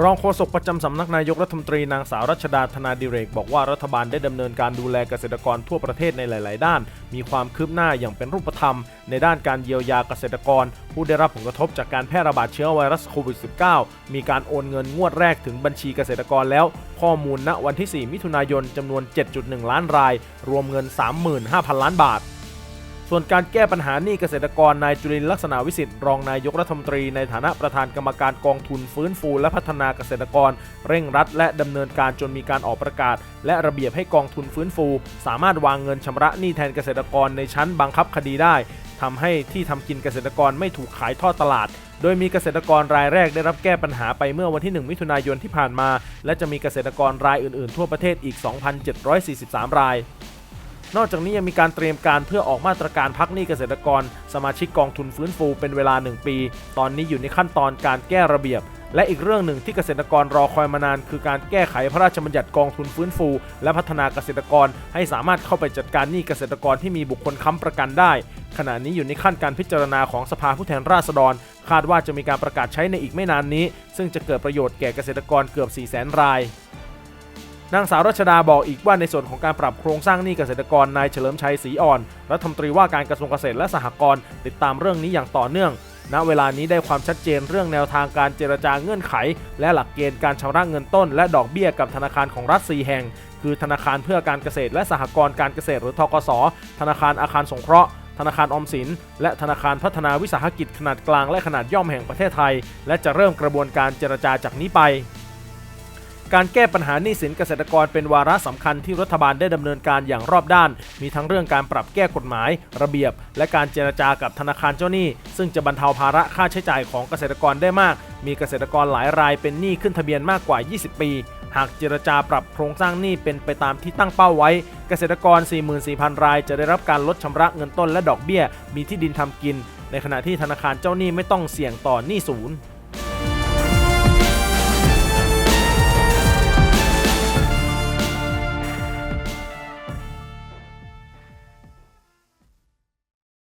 รองโฆษกประจำสำนักนายกรัฐมนตรีนางสาวรัชดาธนาดิเรก บอกว่ารัฐบาลได้ดำเนินการดูแลเกษตรกรทั่วประเทศในหลาย ๆ ด้าน มีความคืบหน้าอย่างเป็นรูปธรรม ในด้านการเยียวยาเกษตรกร ผู้ได้รับผลกระทบจากการแพร่ระบาดเชื้อไวรัสโควิด -19 มีการโอนเงินงวดแรกถึงบัญชีเกษตรกรแล้ว ข้อมูลณวันที่ 4 มิถุนายนจำนวน 7.1 ล้านราย รวมเงิน 35,000 ล้านบาท ส่วนการแก้ปัญหาหนี้เกษตรกรนายจุลินลักษณะวิสิทธิ์รองนายกรัฐมนตรีในฐานะประธานกรรมการกองทุนฟื้นฟูและพัฒนาเกษตรกร เร่งรัดและดำเนินการจนมีการออกประกาศ และระเบียบให้กองทุนฟื้นฟู สามารถวางเงินชำระหนี้แทนเกษตรกรในชั้นบังคับคดีได้ทำให้ที่ทำกินเกษตรกรไม่ถูกขายทอดตลาดโดยมีเกษตรกรรายแรกได้รับแก้ปัญหาไปเมื่อวันที่ 1 มิถุนายนที่ผ่านมา และจะมีเกษตรกรรายอื่น ๆ ทั่วประเทศอีก 2,743 ราย นอกจากนี้ยังมีการเตรียมการเพื่อออกมาตรการพักหนี้เกษตรกร สมาชิกกองทุนฟื้นฟูเป็นเวลา 1 ปี ตอนนี้อยู่ในขั้นตอนการแก้ระเบียบ และอีกเรื่องหนึ่งที่เกษตรกรรอคอยมานาน คือการแก้ไขพระราชบัญญัติกองทุนฟื้นฟู และพัฒนาเกษตรกร ให้สามารถเข้าไปจัดการหนี้เกษตรกรที่มีบุคคลค้ำประกันได้ ขณะนี้อยู่ในขั้นการพิจารณาของสภาผู้แทนราษฎร คาดว่าจะมีการประกาศใช้ในอีกไม่นานนี้ ซึ่งจะเกิดประโยชน์แก่เกษตรกรเกือบ4 0 0 0 0 0 ราย นางสาวรัชดาบอกอีกว่าในส่วนของการปรับโครงสร้างหนี้เกษตรกรนายเฉลิมชัยศรีอ่อนรัฐมนตรีว่าการกระทรวงเกษตรและสหกรณ์ติดตามเรื่องนี้อย่างต่อเนื่อง ณเวลานี้ได้ความชัดเจนเรื่องแนวทางการเจรจาเงื่อนไข และหลักเกณฑ์การชำระเงินต้น และดอกเบี้ยกับธนาคารของรัฐ4แห่ง คือธนาคารเพื่อการเกษตรและสหกรณ์การเกษตรหรือทกส ธนาคารอาคารสงเคราะห์ธนาคารออมสิน และธนาคารพัฒนาวิสาหกิจขนาดกลางและขนาดย่อมแห่งประเทศไทย และจะเริ่มกระบวนการเจรจาจากนี้ไป การแก้ปัญหาหนี้สินเกษตรกรเป็นวาระสำคัญที่รัฐบาลได้ดำเนินการอย่างรอบด้าน มีทั้งเรื่องการปรับแก้กฎหมาย ระเบียบ และการเจรจากับธนาคารเจ้าหนี้ ซึ่งจะบรรเทาภาระค่าใช้จ่ายของเกษตรกรได้มาก มีเกษตรกรหลายรายเป็นหนี้ขึ้นทะเบียนมากกว่า 20 ปี หากเจรจาปรับโครงสร้างหนี้เป็นไปตามที่ตั้งเป้าไว้ เกษตรกร 44,000 ราย จะได้รับการลดชำระเงินต้นและดอกเบี้ย มีที่ดินทำกิน ในขณะที่ธนาคารเจ้าหนี้ไม่ต้องเสี่ยงต่อหนี้ศูนย์